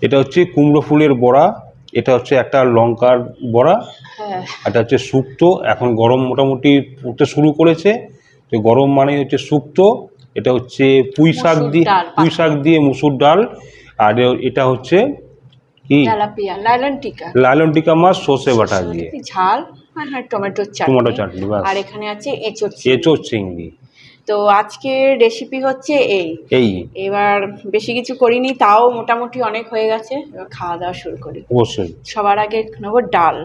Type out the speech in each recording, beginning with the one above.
এটা হচ্ছে কুমড়ো ফুলের বড়া এটা হচ্ছে একটা লঙ্কার বড়া হ্যাঁ। এটা হচ্ছে শুক্তো এখন গরম মোটামুটি পড়তে শুরু করেছে। তো গরম মানে হচ্ছে শুক্তো এটা হচ্ছে পুঁই শাক দিয়ে পুঁই শাক দিয়ে মুসুর ডাল আর এটা হচ্ছে কি? তেলাপিয়া লাইলন টিকা। লালন টিকা মাছ সর্ষে বাটা দিয়ে। ঝাল আর হ্যাঁ চাটনি টমেটো চাটনি। আর এখানে আছে এঁচোড় এঁচো চিংড়ি। তো আজকের রেসিপি হচ্ছে এই। এই। এবার বেশি কিছু করিনি তাও মোটামুটি অনেক হয়ে গেছে এবার খাওয়া দাওয়া শুরু করি। অবশ্যই। সবার আগে নেব ডাল।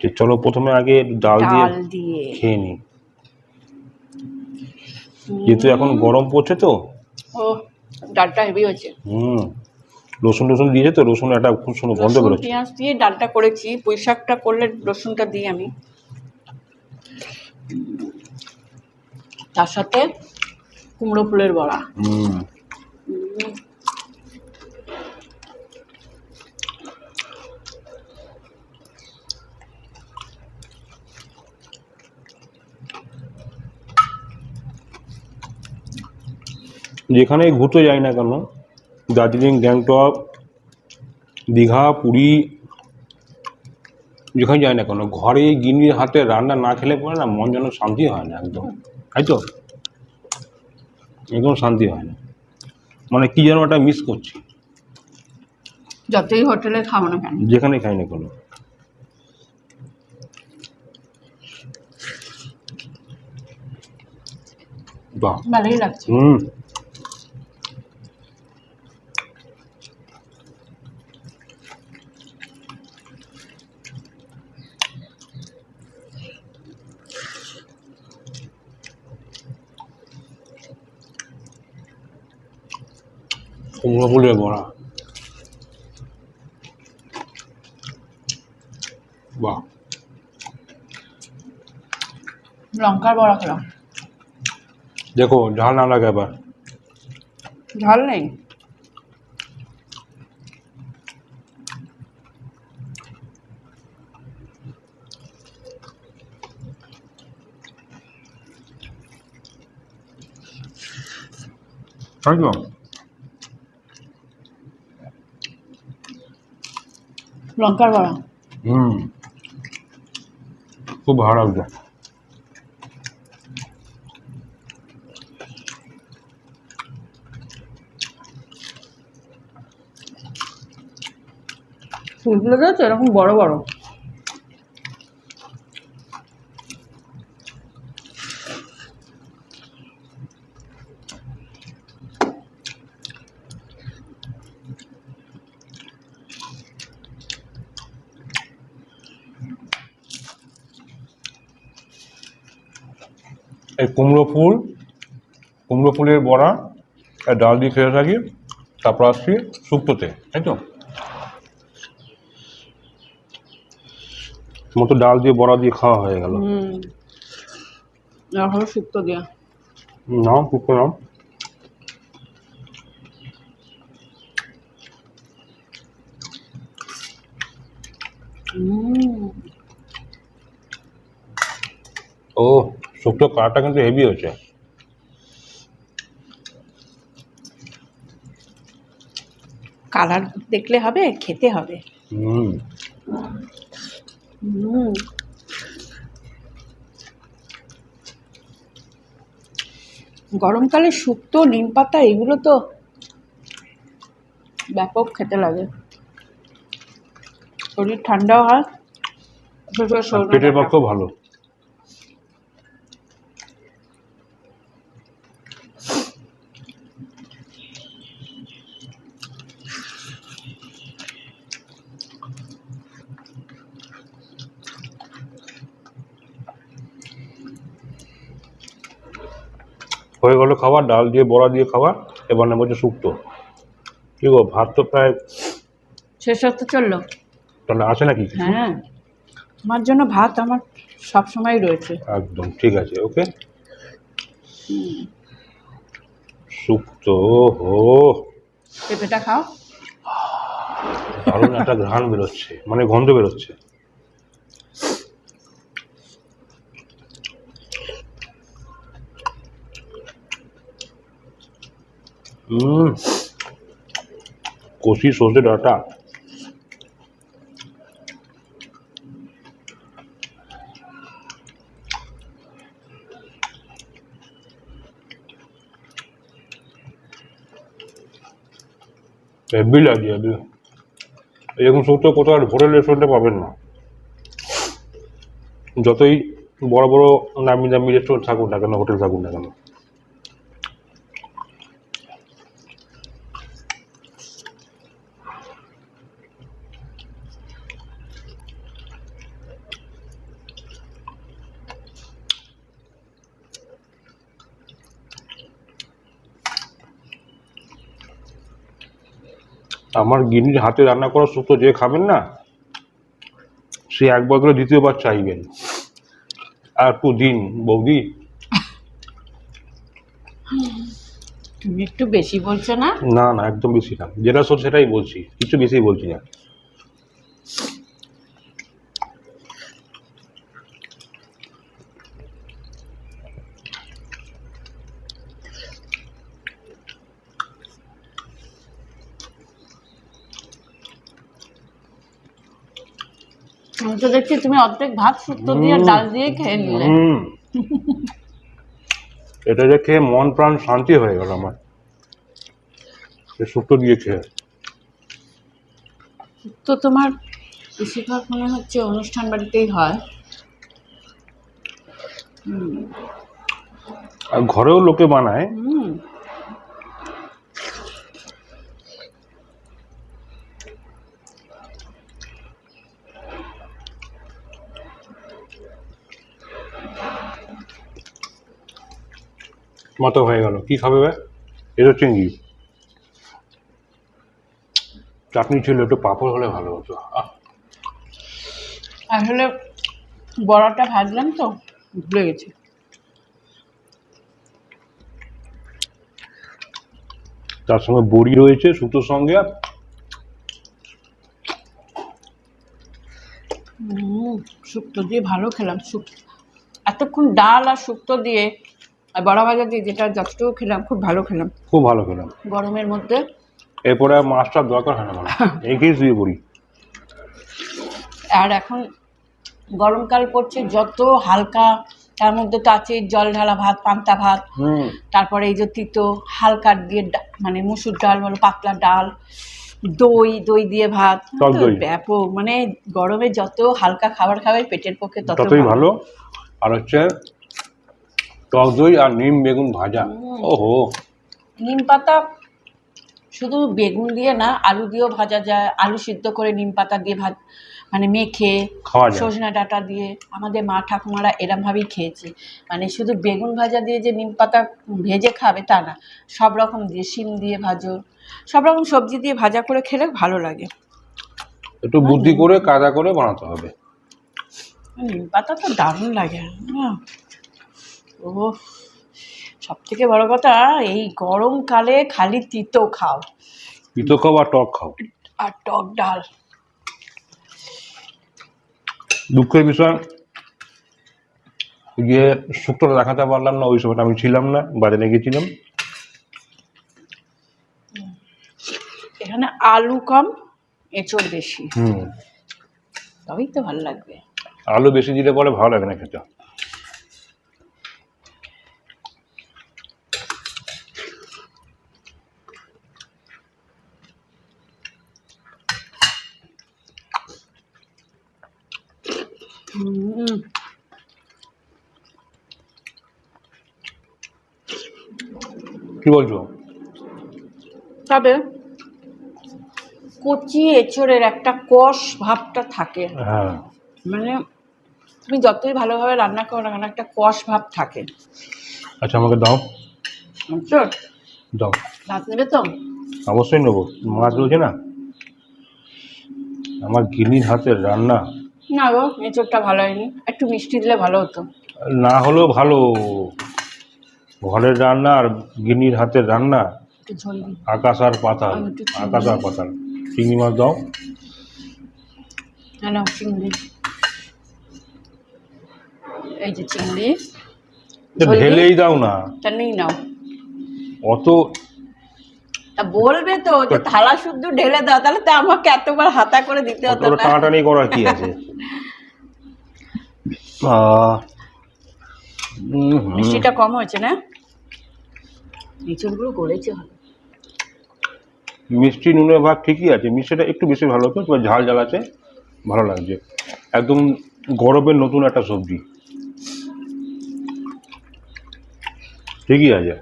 তো চলো প্রথমে আগে ডাল দিয়ে ডাল দিয়ে। খেয়ে নিই। যেহেতু এখন গরম পড়ছে তো। ও ডালটা হেভি হয়েছে। হুম রসুন টসুন দিয়েছে তো রসুন একটা খুব সুন্দর গন্ধ রসুন বেরোচ্ছে। পেঁয়াজ দিয়ে ডালটা করেছি পুঁই শাকটা করলে রসুনটা দিই আমি। তার সাথে কুমড়ো ফুলের বড়া। যেখানে ঘুরতে যাই না কেন, দার্জিলিং, গ্যাংটক, দীঘা, পুরী, যেখানে যাই না কেন, ঘরে গিন্নির হাতে রান্না না খেলে পরে না মন যেন শান্তি হয় না একদম। তাই তো? একদম শান্তি হয় না। মানে কি যেন একটা মিস করছি। যতই হোটেলে খাব না কেন। যেখানে খাই না কোনো। বাহ। ভালোই লাগছে। হুম। কুমড়ো ফুলের বড়া বাহ লঙ্কার বড়া খেলাম। দেখো ঝাল না লাগে আবার। ঝাল নেই। তাই তো? লঙ্কার বড়া। হুম। খুব ভালো লাগছে। ফুলগুলো তো এরকম বড় বড়। কুমড়ো ফুল কুমড়ো ফুলের বড়া আর ডাল দিয়ে খেয়ে থাকি তারপর আসছি শুক্তোতে তাই তো? মতো ডাল দিয়ে বড়া দিয়ে খাওয়া হয়ে গেল। হলো শুক্তো দেওয়া নাও শুক্তো হুম ও শুক্তো কালারটা কিন্তু হেভি হয়েছে। কালার দেখলে হবে খেতে হবে। হুম। হুম। গরমকালে শুক্তো নিম পাতা এগুলো তো ব্যাপক খেতে লাগে। শরীর ঠান্ডাও হয়। পেটের পক্ষেও ভালো। খাবার ডাল দিয়ে বড়া দিয়ে খাওয়া এবার নেব হচ্ছে শুক্তো। কি গো ভাত তো প্রায় শেষ হতে চলল? তাহলে আসে নাকি হ্যাঁ। তোমার জন্য ভাত আমার সব সময় রয়েছে। একদম ঠিক আছে ওকে। শুক্তো হো। পেঁপেটা খাও। দারুণ একটা ঘ্রাণ বেরোচ্ছে মানে গন্ধ বেরোচ্ছে। কষি সর্ষে ডাটা। হেভি লাগে এরকম সত্য কোথাও আর হোটেল রেস্টুরেন্টে পাবেন না। যতই বড় বড় নামি দামি রেস্টুরেন্ট থাকুক না কেন হোটেল থাকুক না কেন। আমার গিনির হাতে রান্না করা শুক্তো যে খাবেন না সে একবার করে দ্বিতীয়বার চাইবেন। আর একটু দিন বৌদি। তুমি একটু বেশি বলছো না? না না একদম বেশি না। যেটা সব সেটাই বলছি কিছু বেশি বলছি না আমি তো দেখছি তুমি অর্ধেক ভাত শুক্তো দিয়ে ডাল দিয়ে খেয়ে নিলে। এটা যে খেয়ে মন প্রাণ শান্তি হয়ে গেল আমার। শুক্তো দিয়ে খেয়ে। তো তোমার বেশিরভাগ মনে হচ্ছে অনুষ্ঠান বাড়িতেই হয়। আর ঘরেও লোকে বানায়। মতো হয়ে গেল। কি খাবে বে? এটা চিংড়ি। চাটনি ছিল একটু পাঁপড় হলে ভালো হতো। আহ, আসলে বড়াটা ভাজলাম তো ভুলে গেছি। তার সঙ্গে বড়ি রয়েছে সুতোর সঙ্গে। শুক্তো দিয়ে ভালো খেলাম। শুক এতক্ষণ ডাল আর শুক্তো দিয়ে আর বড়া ভাজা দিয়ে যেটা যতটুকু খেলাম খুব ভালো খেলাম। খুব ভালো খেলাম। গরমের মধ্যে। এরপরে আর মাছটার দরকার হয় না এগিয়ে শুয়ে পড়ি। আর এখন গরমকাল পড়ছে যত হালকা তার মধ্যে তো আছে জল ঢালা ভাত পান্তা ভাত। তারপরে এই যে তিতো হালকা দিয়ে মানে মুসুর ডাল বলো পাতলা ডাল দই দই দিয়ে ভাত। ব্যাপক মানে গরমে যত হালকা খাবার খাবে পেটের পক্ষে তত ততই ভালো। আর হচ্ছে টক দই আর নিম বেগুন ভাজা। ওহো। নিম পাতা শুধু বেগুন দিয়ে না আলু দিয়েও ভাজা যায়। আলু সিদ্ধ করে নিম পাতা দিয়ে ভাত মানে মেখে সজনা ডাঁটা দিয়ে। আমাদের মা ঠাকুমারা এরমভাবেই খেয়েছে। মানে শুধু বেগুন ভাজা দিয়ে যে নিম পাতা ভেজে খাবে তা না সব রকম দিয়ে শিম দিয়ে ভাজো সব রকম সবজি দিয়ে ভাজা করে খেলে ভালো লাগে। একটু বুদ্ধি করে কাদা করে বানাতে হবে। নিম পাতা তো দারুণ লাগে। হ্যাঁ। ও সব থেকে বড় কথা এই গরমকালে খালি তিতো খাও। তিতো খাও আর টক খাও। আর টক ডাল। দুঃখের বিষয় গিয়ে শুক্তোটা দেখাতে পারলাম না ওই সময়টা আমি ছিলাম না বাজারে গেছিলাম। এখানে আলু কম এঁচড় বেশি। হুম। তবেই তো ভালো লাগবে। আলু বেশি দিলে পরে ভালো লাগে না খেতে। কি বলছো? তবে কচি এঁচড়ের একটা কষ ভাবটা থাকে। হ্যাঁ। মানে তুমি যতই ভালোভাবে রান্না করো না কেন একটা কষ ভাব থাকে। আচ্ছা আমাকে দাও। এঁচড় দাও। ভাত নেবে তো? অবশ্যই নেব। মাছ রয়েছে না? আমার গিনির হাতের রান্না। না গো এঁচড়টা ভালো হয়নি। একটু মিষ্টি দিলে ভালো হতো। না হলেও ভালো। ঘরের রান্না আর গিনির হাতের রান্না আকাশ আর পাতাল আকাশ আর পাতাল। চিংড়ি মাছ দাও। চিংড়ি। এই যে চিংড়ি? ঢেলেই দাও না। তা নেই নাও। অত তা বলবে তো যে থালা শুদ্ধ ঢেলে দাও তাহলে তো আমাকে এতবার হাতা করে দিতে হতো না। টানাটানি করার কি আছে? আহ। মিষ্টিটা কম হয়েছে না? নিচুরগুলো গলেছে ভালো। মিষ্টি নুনের ভাগ ঠিকই আছে মিষ্টিটা একটু বেশি ভালো হতো তবে ঝাল ঝাল আছে ভালো লাগছে। একদম গরমের নতুন একটা সবজি। ঠিকই আছে।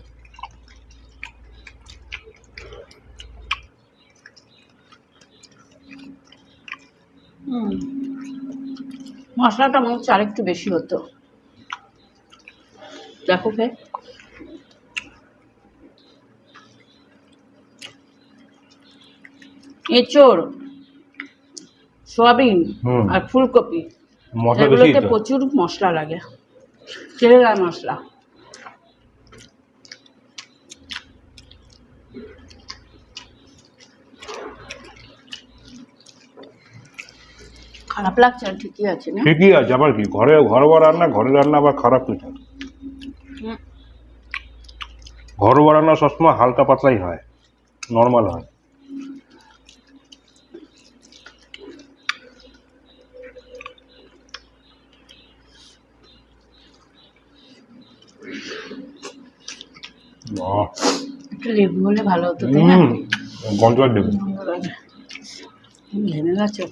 মশলাটা মনে হচ্ছে আরেকটু বেশি হতো। দেখো কে এঁচড় সয়াবিন আর ফুলকপি এগুলোতে প্রচুর মশলা লাগে। কেরালা মশলা। খারাপ লাগছে না ঠিকই আছে না? ঠিকই আছে আবার কি? ঘরে ঘরোয়া রান্না ঘরে রান্না আবার খারাপ কিছু। ঘরোয়া রান্না সবসময় হালকা পাতলাই হয় নর্মাল হয়। একটু লেবু হলে ভালো হতো তাই না? হুম, গন্ধ ঘেমে গেছে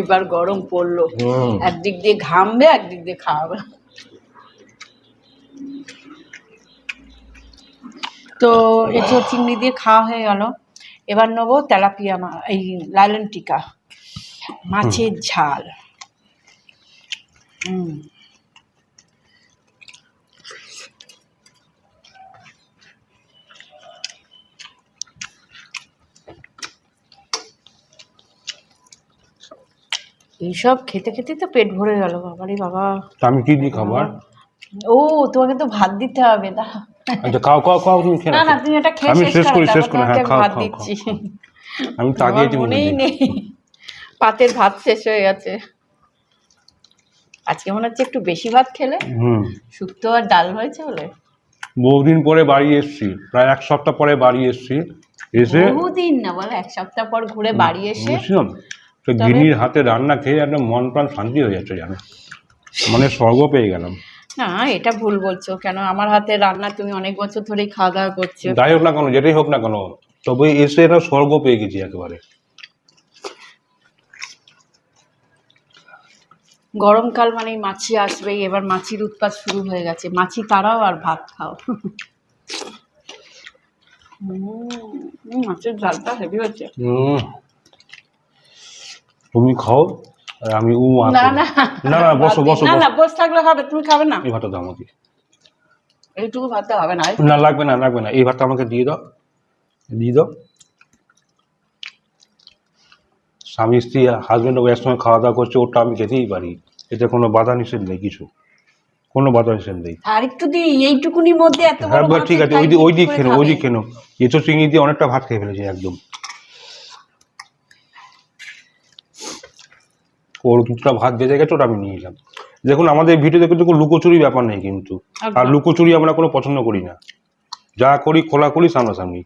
এবার গরম পড়ল। একদিক দিয়ে ঘামবে একদিক দিয়ে খাওয়াবে। তো এঁচড় চিংড়ি দিয়ে খাওয়া হয়ে গেল। এবার নেব তেলাপিয়া মা এই লালন টিকা মাছের ঝাল। হুম। এইসব খেতে খেতে তো পেট ভরে গেল বাবারে বাবা। আমি কি দিই খাবার ও তোমাকে তো ভাত দিতে হবে দা আচ্ছা খাও খাও খাও তুমি খেয়ে না না তুমি এটা খেয়ে আমি শেষ করি শেষ করি হ্যাঁ খাও ভাত খাও আমি মনেই নেই। পাতের ভাত শেষ হয়ে গেছে। আজকে মনে হচ্ছে একটু বেশি ভাত খেলে। হুম। শুক্তো আর ডাল হয়েছে বলে। বহুদিন পরে বাড়ি এসেছি। প্রায় এক সপ্তাহ পরে বাড়ি এসেছি। এসে বহুদিন না বলে এক সপ্তাহ পর ঘুরে বাড়ি এসে বুঝছিলাম। তো গিন্নির হাতে রান্না খেয়ে একটা মন প্রাণ শান্তি হয়ে যাচ্ছে জানো মানে স্বর্গ পেয়ে গেলাম। না এটা ভুল বলছো। কেন আমার হাতে রান্না তুমি অনেক বছর ধরেই খাওয়া দাওয়া করছ। যাই হোক না কেন যেটাই হোক না কেন তবে এসে এটা স্বর্গ পেয়ে গেছি একেবারে। গরমকাল মানে মাছি আসবেই এবার মাছির উৎপাত শুরু হয়ে গেছে। মাছি তারাও আর ভাত খাও। মাছের ঝালটা হেভি হচ্ছে। তুমি খাও। আর আমি উ না না। না না বসো বসো না না বসে। থাকলে হবে তুমি খাবে না। এই ভাতটা দাও আমাকে। এইটুকু ভাতটা হবে না না লাগবে না লাগবে না। এই ভাতটা আমাকে দিয়ে দাও। দিয়ে দাও। স্বামী স্ত্রী হাজব্যান্ড ওয়াইফ সময় খাওয়া দাওয়া করছে ওটা আমি খেতেই পারি। এতে কোনো বাধা নিষেধ নেই কিছু। কোনো বাধা নিষেধ নেই। আর একটু দিই এইটুকুনির মধ্যে এত বড় হ্যাঁ ঠিক আছে ওই দিক ওই দিক খেনো ওই? দিক খেনো এঁচো চিংড়ি দিয়ে অনেকটা ভাত খেয়ে ফেলেছি একদম। ওর কিছুটা ভাত বেঁচে গেছে ওটা আমি নিয়ে এলাম। দেখুন আমাদের ভিডিওতে কিন্তু কোনো লুকোচুরি ব্যাপার নেই কিন্তু। আর লুকোচুরি আমরা কোনো পছন্দ করি না। যা করি খোলাখুলি সামনাসামনি।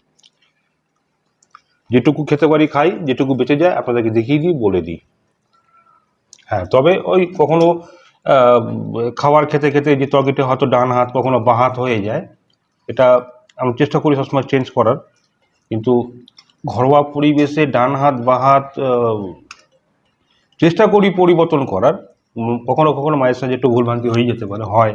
যেটুকু খেতে পারি খাই যেটুকু বেঁচে যায় আপনাদেরকে দেখিয়ে দিই বলে দিই। হ্যাঁ তবে ওই কখনো খাবার খেতে খেতে যে তরকারিটা হয়তো ডান হাত কখনো বাঁ হাত হয়ে যায় এটা আমি চেষ্টা করি সবসময় চেঞ্জ করার। কিন্তু ঘরোয়া পরিবেশে ডান হাত বাঁ হাত চেষ্টা করি পরিবর্তন করার। কখনো কখনো মায়ের সাথে একটু ভুলভ্রান্তি হয়ে যেতে পারে হয়।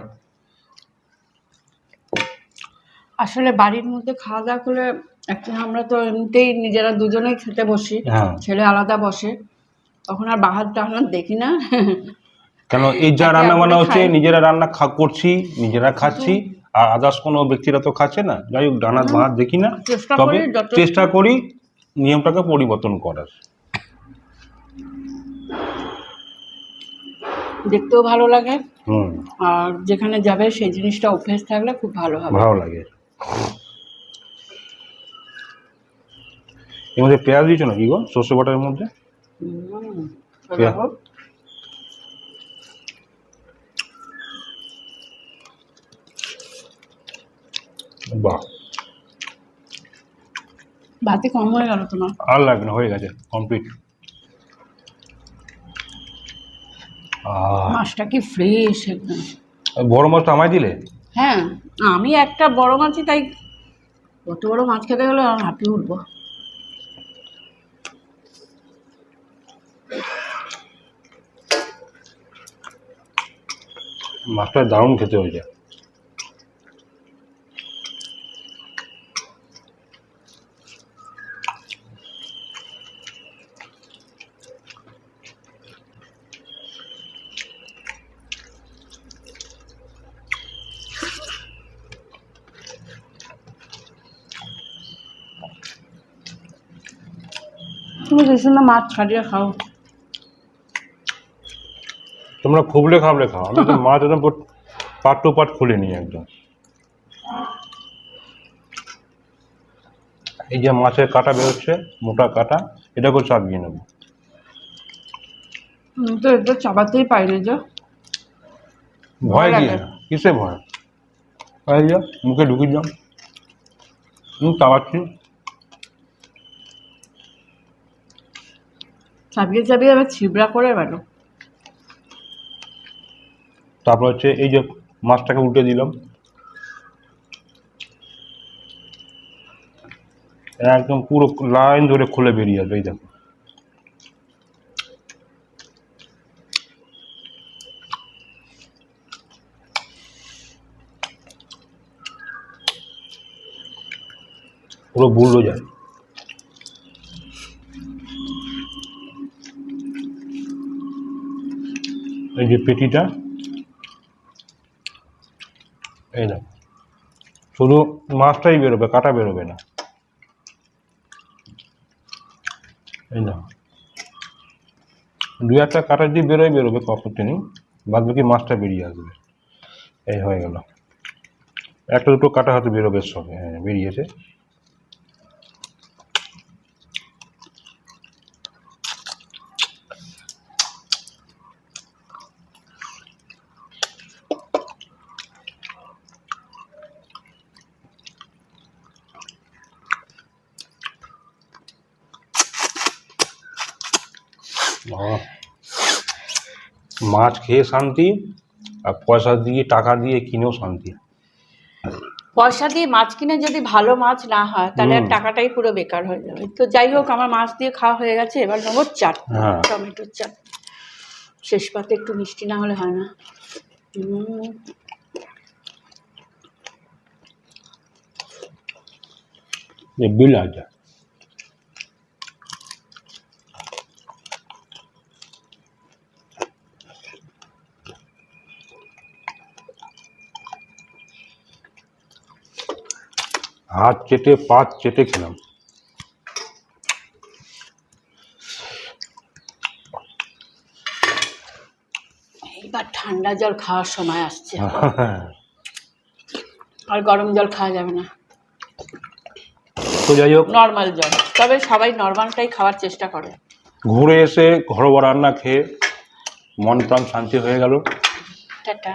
আসলে বাড়ির মধ্যে খাওয়া দাওয়া করলে একটা আমরা তো এমনিতেই নিজেরা দুজনেই খেতে বসি হ্যাঁ। ছেলে আলাদা বসে। তখন আর বাহার টাহার দেখি না। কেন এই যা রান্না বান্না হচ্ছে নিজেরা রান্না খা করছি নিজেরা খাচ্ছি আর আদার্স কোনো ব্যক্তিরা তো খাচ্ছে না। যাই হোক ডানাত ভাত দেখি না। তবে চেষ্টা করি নিয়মটাকে পরিবর্তন করার। দেখতেও ভালো লাগে। হুম। আর যেখানে যাবে সেই জিনিসটা অভ্যেস থাকলে খুব ভালো হবে। ভালো লাগে। এর মধ্যে পেঁয়াজ দিয়েছ নাকি গো? সর্ষে বাটার মধ্যে? বাহ। ভাতে কম হয়ে গেল তোমার। আর লাগবে না হয়ে গেছে কমপ্লিট মাছটা কি ফ্রেশ একদম। বড় মাছটা আমায় দিলে? হ্যাঁ আমি একটা বড় মাছই তাই কত বড় মাছ খেতে গেলে আমি হাঁপিয়ে উঠবো। মাছটা দারুণ খেতে হয়েছে। তুমি কি সুন্দর মাছ ছাড়িয়ে খাও। তোমরা খুবলে খাবলে খাও। আমি তো মাছ একদম পাট টু পাট খুলে নিই একদম। এই যে মাছের কাটা বেরোচ্ছে মোটা কাটা এটাকেও চাপিয়ে নেব। তো এটা চাবাতেই পাই না যে। ভয় কি? কিসে ভয়? এই যা মুখে ঢুকিয়ে যাও হুম চাবিয়ে চাবিয়ে আবার ছিবড়া করে বেরো তারপর হচ্ছে এই যে মাছটাকে উল্টে দিলাম। একদম পুরো লাইন ধরে খুলে বেরিয়ে আসবে, এই দেখো। পুরো বুলডো এই যে পেটিটা, এই না, শুধু মাছটাই বেরোবে, কাটা বেরোবে না। এই না দু একটা কাটা দিয়ে বেরোয়, বেরোবে কপরটি নেই, বাদ বাকি মাছটা বেরিয়ে আসবে। এই হয়ে গেল। একটা দুটো কাটা হয়তো বেরোবে সঙ্গে হ্যাঁ বেরিয়েছে। মাছ। খেয়ে শান্তি আর পয়সা দিয়ে টাকা দিয়ে কিনেও শান্তি। পয়সা দিয়ে মাছ কিনে যদি ভালো মাছ না হয় তাহলে আর টাকাটাই পুরো বেকার হয়ে যাবে। তো যাই হোক আমার মাছ দিয়ে খাওয়া হয়ে গেছে এবার নেব চাট হ্যাঁ। টমেটোর চাট। শেষ পাতে একটু মিষ্টি না হলে হয় না। উম, হাত চেটে পাত চেটে খেলাম। এইবার ঠান্ডা জল খাওয়ার সময় আসছে। আর গরম জল খাওয়া যাবে না। তো যাই হোক। নর্মাল জল। তবে সবাই নর্মালটাই খাওয়ার চেষ্টা করে। ঘুরে এসে ঘরোয়া রান্না খেয়ে মন প্রাণ শান্তি হয়ে গেল। টাটা।